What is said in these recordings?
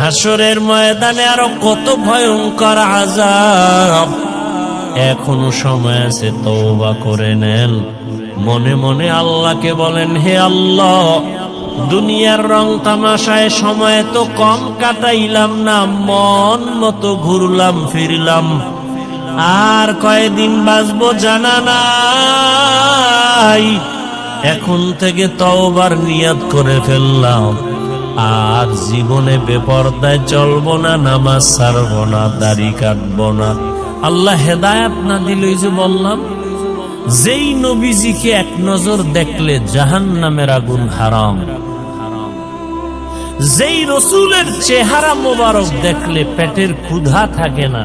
হাসরের ময়দানে আরও কত ভয়ঙ্কর আজাব এখনও সময় আছে, তওবা করে নেন। মনে মনে আল্লাহকে বলেন, হে আল্লাহ, দুনিয়ার রং তামাশায় সময় তো কম কাটাইলাম না, মন মতো ঘুরলাম, ফিরলাম। আর কয়দিন বাঁচবো জানা নাই। এখন থেকে তওবার নিয়াত করে ফেললাম। আর জীবনে বেপর্দায় চলবো না, নামাজ ছাড়বো না, দাড়ি কাটবো না। আল্লাহ হেদায়াত না দিলই যে বললাম, যেই নবীজিকে এক নজর দেখলে জাহান নামের আগুন হারাম। যেই রসুলের চেহারা মোবারক দেখলে পেটের ক্ষুধা থাকে না,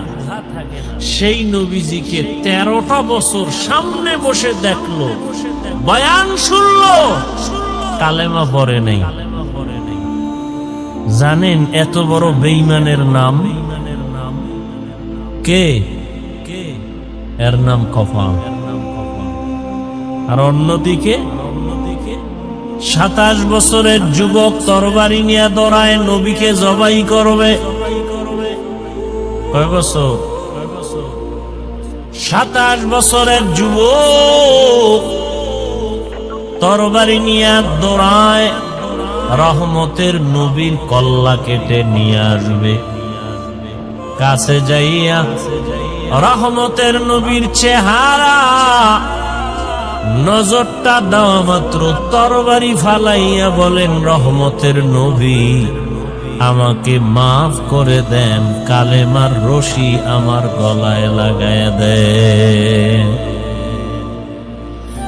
সেই নবীজিকে তেরোটা বছর সামনে বসে দেখল, বয়ান শুনলো, কালেমা পরে নেই। জানেন এত বড় বেইমানের নাম? কে? এর নাম কফাল আর অন্যদিকে, সাতাশ বছরের যুবক তরবারি নিয়ে দৌড়ায়, নবীকে জবাই করবে। কয় বছর? সাতাশ বছরের যুবক তরবারি নিয়ে দৌড়ায় রহমতের নবীর কল্লা কেটে নিয়ে আসবে। কাছে যাইয়া রহমতের নবীর চেহারা নজরটা দেওয়া মাত্র তরবারি ফালাইয়া বলেন, রহমতের নবী, আমাকে মাফ করে দেন, কালেমার রশি আমার গলায় লাগায় দেন।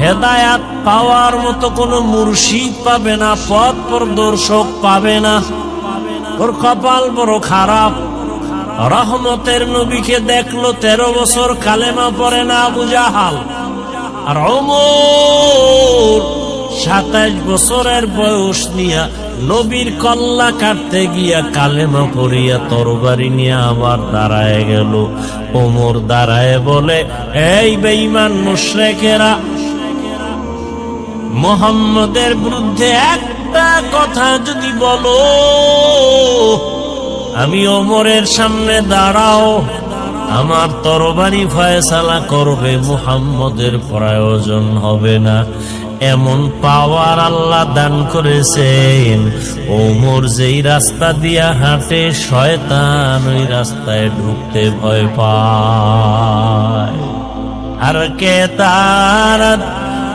হেদায়াত পাওয়ার মতো কোনো মুর্শিদ পাবে না, পথ প্রদর্শক পাবে না। ওর কপাল বড় খারাপ। রহমতের নবীকে দেখল, তেরো বছর কালেমা পরে না বুঝাহাল আর অমর সাতাইশ বছরের বয়স নিয়া নবীর কল্লা কাটতে গিয়া কালেমা পড়িয়া তরবারি নিয়ে আবার দাঁড়ায় গেল। ওমর দাঁড়ায় বলে, এই বেঈমান মুশরেকেরা মোহাম্মদের বিরুদ্ধে একটা কথা যদি বলো, আমি ওমরের সামনে দাঁড়াও, আমার তরবারি ফয়সালা করবে, মুহাম্মদের প্রয়োজন হবে না। এমন পাওয়ার আল্লাহ দান করেছেন, ওমর যেই রাস্তা দিয়া হাঁটে, শয়তান ওই রাস্তায় ঢুকতে ভয় পায়। আর কে তার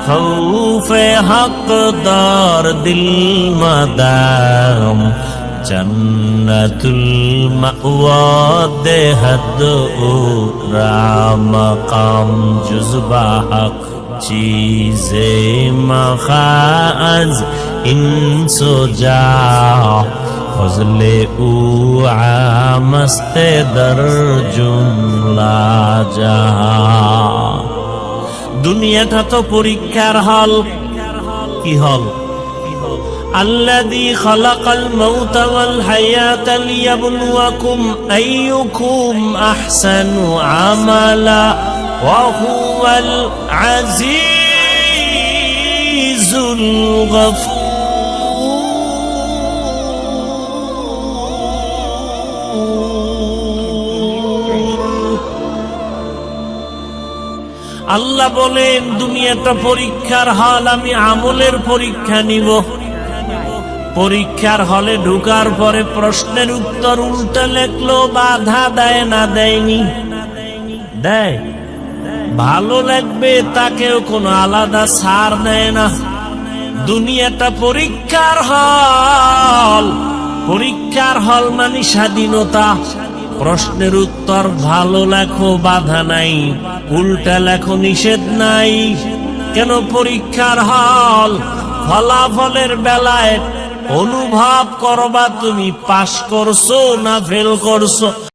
خوف حق دار دل مدام جنت المأوى ده حد را مقام جزبا حق چیز مخاز ان سجا فضل او عامست در جملہ جہاں দুনিয়াটা তো পরীক্ষার হল কি হল الذي خلق الموت والحياة ليبلوكم أيكم أحسن عملا وهو العزيز الغفور আল্লাহ বলেন, দুনিয়াটা পরীক্ষার হল, আমি আমলের পরীক্ষা নিব। পরীক্ষার হলে ঢুকার পরে প্রশ্নের উত্তর উল্টে লেখলো, বাধা দেয় না, দেয়নি। দেয়। ভালো লাগবে, তাকেও কোনো আলাদা সার দেয় না। দুনিয়াটা পরীক্ষার হল পরীক্ষার হল মানে স্বাধীনতা। প্রশ্নের উত্তর ভালো লেখো, বাধা নাই। উল্টা লেখো, নিষেধ নাই। কেন পরীক্ষার হল? ফলাফলের বেলায় অনুভব করবা তুমি, পাশ করছ না ফেল করছ?